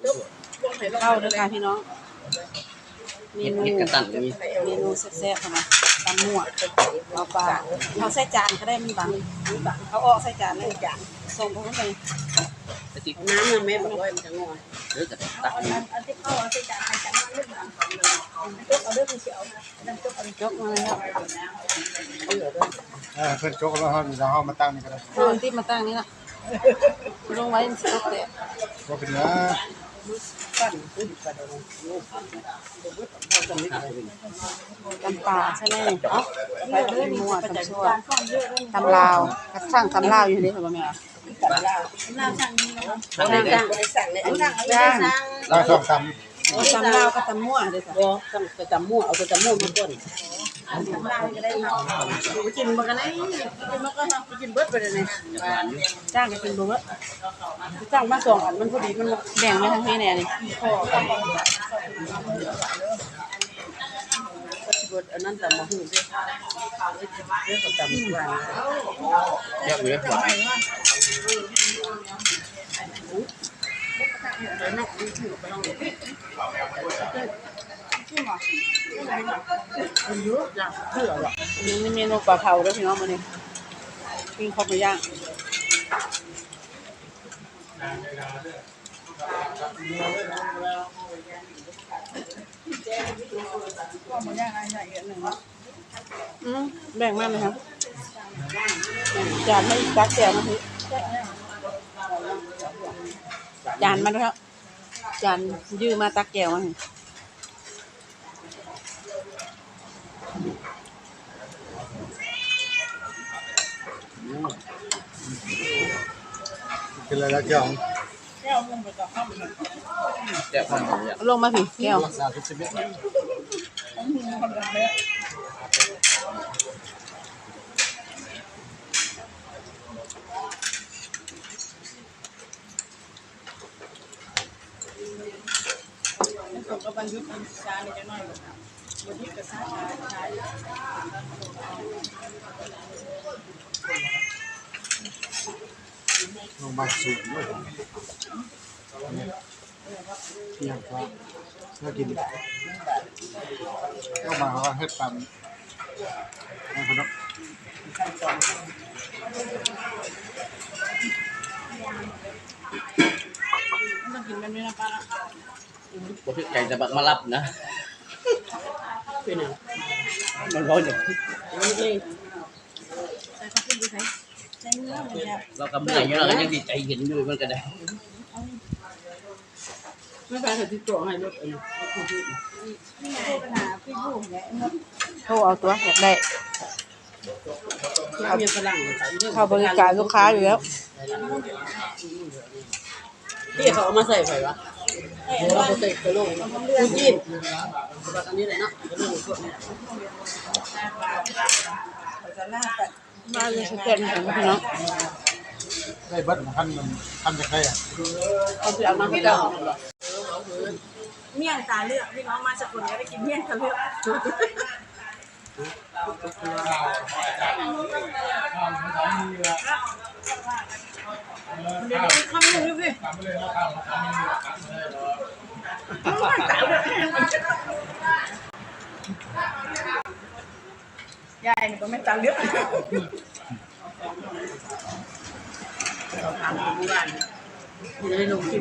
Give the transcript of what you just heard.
เข้าด้วยค่ะพี่น้องเมนูเห็ดกระตันมีเมนูแซ่บๆค่ะนตำมั่วเอาปลาเอาใส่จานก็ได้มันบังเอาออกใส่จานเลยจานส่งไปข้างในกระติกน้ำมันแม่บอกว่ามันจะงอหรือกระตักอันที่เข้าเอันที่จานใครจานมาเรื่องนั้นยกเอาเรื่องเสียวนั่นยกเอายกมาเลยครับเออเพิ่อนจกแล้วเฮาจะเฮามาตั้งนี่ก็ได้ที่มาตั้งนี่ละ ลงไว้ในสต๊อกเตะบ่เป็นหยังตำปลาใช่ไหมเอ้าไปตำมั่วตำชั่วตำลาวช่างตำลาวอยู่นี่ค่ะแม่น้ำช่างนี้นะคะเขาได้สั่งได้สั่งเลยอันนั้นเอาไปสั่งถ้าชอบตำตำลาวกับตำมั่วเลยค่ะบ่ต้องไปจำมั่วเอาไปจำมั่วมาก่อน น้ำก็ได้เนาะกินมากันไหนกินมาก็ไปกินเบิดไปเลยนี่จ้างกันเป็นบุ้จ้างมาสองอันมันพอดีมันแบ่งไปทั้งพี่แน่นี่เบิดอันนั้นจำมาหูเด้อเด้อเขาจำว่าเยอะเลยหวานอั นนี้เมนูปลาเผาด้วยพี่น้องมาเนี่ยปิ้งข้าวไรอย่างอืมแบ่งมากเลยครับจานไม่อีกตักแก้วมาพี่จานมาด้วครับจานยื้อมาตักแก้วมาพี่ เป็นอะไรแล้วเจ้าแก้วลงไปต่อข้าวมันแซ่บมากเลยเอาลงมาพี่แก้วรักษาทุกชีวิตของมึงคนละแบบผมก็บรรยุกต์มันช้าเลยจะน้อยกว่าวันนี้ก็ช้าช้าช้า มาสูงด้วยเที่ยงครับน่ากินก็มาเขาเฮ็ดตามให้คนเนะต้องกินแบบนี้นะป้าผมใจจะบักมารับนะเป็นยังมันร้อนอย่างนเองใส่ข้าวปุ้นดูใส่ ใส่เนื้อมันจะเราก็เมื่อยอยู่เราก็ยังดีใจเห็นอยู่มันก็ได้ไม่ไปถึงที่ตัวให้รถเองนี่โทรปัญหาพี่บุ๋มเนี่ยมดโทรเอาตัวอยากได้เอาเมียฝรั่งเลยค่ะเข้าบริการลูกค้าอยู่แล้วที่เขาเอามาใส่ไฟวะเราใส่กระโหลกกูจีนแบบอันนี้เลยเนาะกระโหลกสดเนี่ยจะลาดแต่ มาเลยสเต็ปของพี่น้องได้เบิดมาคันมันคันจะใครอะเอาไปเอามาให้เราเมี่ยงตาเลือกพี่น้องมาสกุลก็ได้กินเมี่ยงตาเลือกเดี๋ยวคำนึงดูสิ ยายนี่ก็ไม่ตาเลือกเราทำเป็นบ้านจะได้ลงคลิป